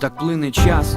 Так плине час,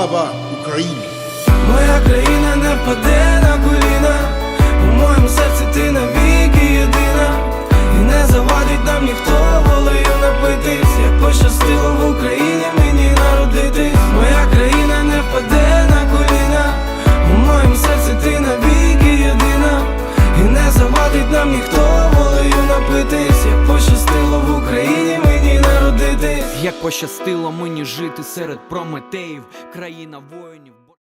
Слава Україні! Моя країна не впаде на коліна, у моєму серці ти навіки єдина, і не завадить нам ніхто волею напитись, як пощастило в Україні мені народитись. Моя країна не впаде на коліна, у моєму серці ти навіки єдина, і не завадить нам ніхто волею напитись, Як пощастило мені жити серед прометеїв, країна воїнів.